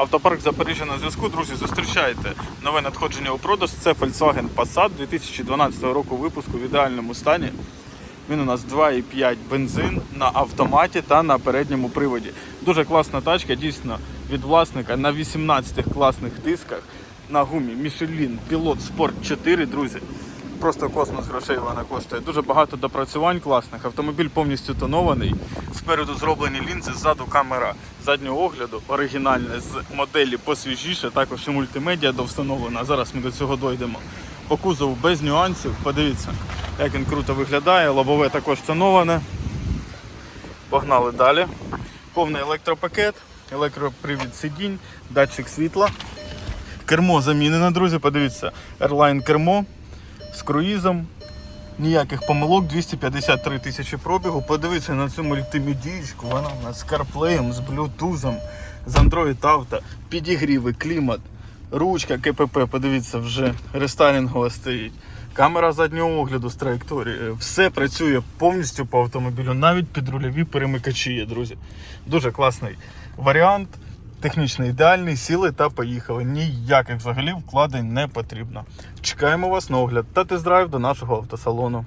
Автопарк Запоріжжя на зв'язку. Друзі, зустрічайте нове надходження у продаж. Це Volkswagen Passat 2012 року випуску в ідеальному стані. Він у нас 2,5 бензин на автоматі та на передньому приводі. Дуже класна тачка, дійсно від власника на 18 класних дисках на гумі Michelin Pilot Sport 4, друзі. Просто космос грошей вона коштує. Дуже багато допрацювань класних. Автомобіль повністю тонований. Спереду зроблені лінзи, ззаду камера заднього огляду, оригінальна з моделі посвіжіше, також і мультимедіа довстановлена. Зараз ми до цього дойдемо. По кузову без нюансів. Подивіться, як він круто виглядає. Лобове також тоноване. Погнали далі. Повний електропакет, електропривід сидінь, датчик світла. Кермо замінено, друзі. Подивіться, Airline кермо з круїзом. Ніяких помилок, 253 тисячі пробігу. Подивіться на цю мультимедійку, вона у нас з CarPlay, з Bluetooth, з Android Auto, підігріви, клімат, ручка КПП, подивіться, вже рестайлінгова стоїть. Камера заднього огляду з траєкторії. Все працює повністю по автомобілю, навіть підрульові перемикачі є, друзі. Дуже класний варіант. Технічно ідеальний, сіли та поїхали. Ніяких взагалі вкладень не потрібно. Чекаємо вас на огляд та тест-драйв до нашого автосалону.